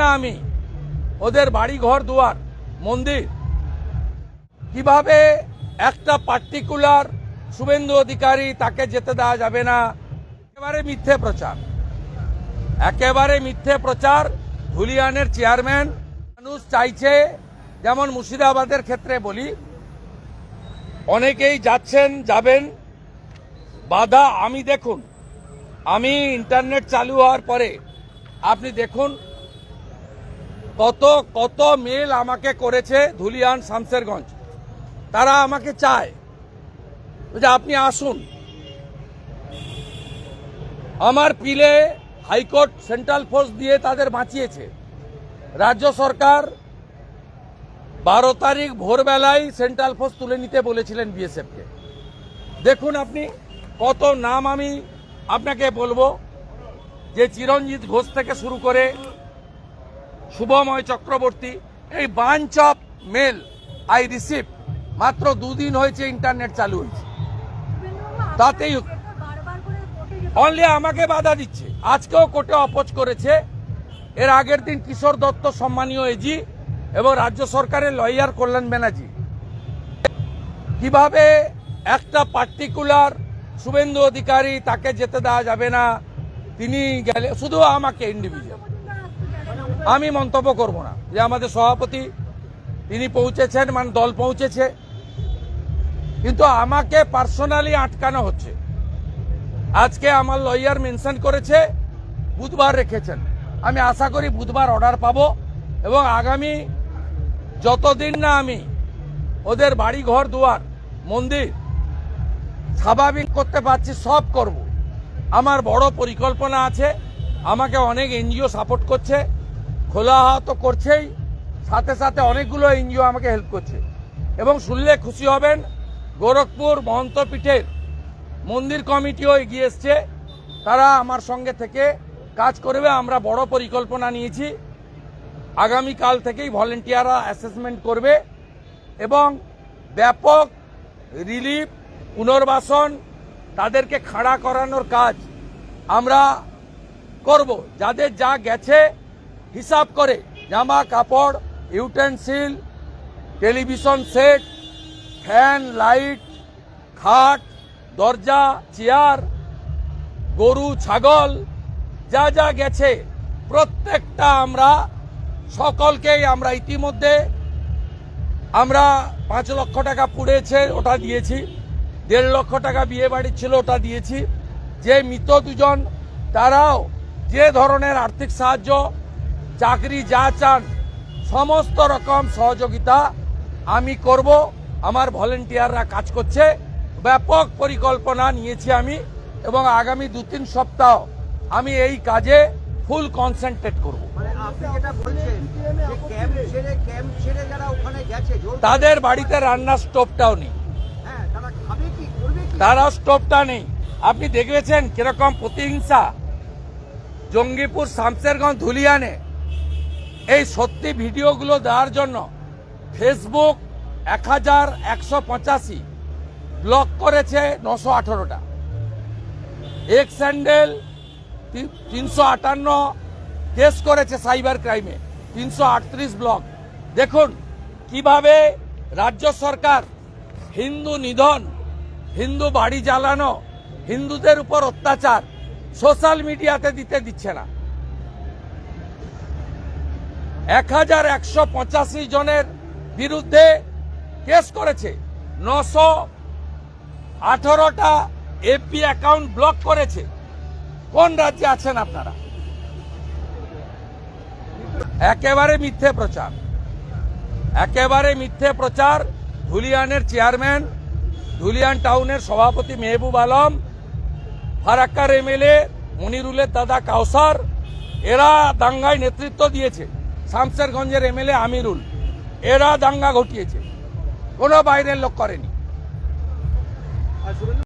না আমি। ওদের বাড়ি, ঘর, দুয়ার, মন্দির। কীভাবে একটা পার্টিকুলার শুভেন্দু অধিকারী তাকে যেতে দেওয়া যাবে না, একেবারে মিথ্যে প্রচার। একেবারে মিথ্যে প্রচার, ধুলিয়ানের চেয়ারম্যান মানুষ চাইছে, যেমন মুর্শিদাবাদের ক্ষেত্রে বলি, অনেকেই যাচ্ছেন, যাবেন। বাধা, আমি দেখুন, আমি ইন্টারনেট চালু হওয়ার পরে, আপনি দেখুন কত কত মেল আমাকে করেছে ধুলিয়ান শামসেরগঞ্জ। তারা আমাকে চায়। যে আপনি আসুন। আমার পিলে হাইকোর্ট সেন্ট্রাল ফোর্স দিয়ে তাদের বাঁচিয়েছে। রাজ্য সরকার বারো তারিখ ভোরবেলায় সেন্ট্রাল ফোর্স তুলে নিতে বলেছিলেন বিএসএফকে। দেখুন আপনি, কত নাম আমি আপনাকে বলব, যে চিরঞ্জিত ঘোষ থেকে শুরু করে শুভময় চক্রবর্তী, এই bunch of mail I receive মাত্র দুদিন হয়েছে ইন্টারনেট চালু হয়েছে। তাতেই অনলি আমাকে বাধা দিচ্ছে। আজকেও কোর্টে অপোজ করেছে। এর আগের দিন কিশোর দত্ত সম্মানীয় এজি এবং রাজ্য সরকারের লয়ার কল্যাণ ব্যানার্জি। কীভাবে একটা পার্টিকুলার শুভেন্দু অধিকারী তাকে যেতে দেওয়া যাবে না, তিনি গেলে শুধু আমাকে ইন্ডিভিজুয়াল আমি মন্তব্য করব না যে আমাদের সভাপতি, তিনি পৌঁছেছেন মানে দল পৌঁছেছে। কিন্তু আমাকে পার্সোনালি আটকানো হচ্ছে। আজকে আমার লয়ার মেনশন করেছে, বুধবার রেখেছেন। আমি আশা করি বুধবার অর্ডার পাবো এবং আগামী যতদিন না আমি ওদের বাড়ি ঘর দুয়ার, মন্দির স্বাভাবিক করতে পারছি, সব করব। আমার বড় পরিকল্পনা আছে, আমাকে অনেক এনজিও সাপোর্ট করছে। খোলা হাওয়া তো করছেই, সাথে সাথে অনেকগুলো এনজিও আমাকে হেল্প করছে। এবং শুনলে খুশি হবেন, গোরখপুর মহন্ত পীঠের মন্দির কমিটিও এগিয়ে এসছে। তারা আমার সঙ্গে থেকে কাজ করবে, আমরা বড় পরিকল্পনা নিয়েছি। আগামীকাল থেকেই ভলেন্টিয়াররা অ্যাসেসমেন্ট করবে এবং ব্যাপক রিলিফ পুনর্বাসন তাদেরকে খাড়া করানোর কাজ আমরা করব। যাদের যা গেছে হিসাব করে। জামা, কাপড়, utensil, television set, fan, light, খাট, দরজা, চেয়ার, গরু, ছাগল, যা যা গেছে, প্রত্যেকটা আমরা সকলকেই আমরা ইতিমধ্যে আমরা পাঁচ লক্ষ টাকা পুড়েছে, ওটা দিয়েছি। দেড় লক্ষ টাকা বিয়ে বাড়ির ছিল, ওটা দিয়েছি। যে মৃত দুজন, তারাও যে ধরনের আর্থিক সাহায্য চাকরি যা চান সমস্ত রকম সহযোগিতা আমি করব। আমার ভলেন্টিয়াররা কাজ করছে। ব্যাপক পরিকল্পনা নিয়েছি আমি এবং আগামী দু তিন সপ্তাহ আমি এই কাজে ফুল কনসেন্ট্রেট করব। মানে তাদের বাড়িতে রান্নার স্টোভটাও নেই। হ্যাঁ তারা স্টোভটা নেই। আপনি দেখেছেন কীরকম প্রতিহিংসা। জঙ্গিপুর শামসেরগঞ্জ ধুলিয়ানে এই সত্যি ভিডিওগুলো দেওয়ার জন্য ফেসবুক এক হাজার একশো পঁচাশি, ব্লক করেছে নশো আঠারোটা। এক স্যান্ডেল তিনশো আটান্ন, কেস করেছে সাইবার ক্রাইমে, তিনশো আটত্রিশ ব্লক। দেখুন কীভাবে রাজ্য সরকার হিন্দু নিধন, হিন্দু বাড়ি জ্বালানো, হিন্দুদের উপর অত্যাচার সোশ্যাল মিডিয়াতে দিতে দিচ্ছে না। এক হাজার একশো পঁচাশি জনের বিরুদ্ধে কেস করেছে। নশো আঠারোটা এপি অ্যাকাউন্ট ব্লক করেছে। কোন রাজ্যে আছেন আপনারা? একেবারে মিথ্যে প্রচার। একেবারে মিথ্যে প্রচার। ধুলিয়ানের চেয়ারম্যান, ধুলিয়ান টাউনের সভাপতি মেহবুব আলম, ফারাক্কার এমএলএ মনিরুলের দাদা কাউসার এরা দাঙ্গায় নেতৃত্ব দিয়েছে। শামসেরগঞ্জের এমএলএ আমিরুল। এরা দাঙ্গা ঘটিয়েছে। কোনো বাইরের লোক করেনি।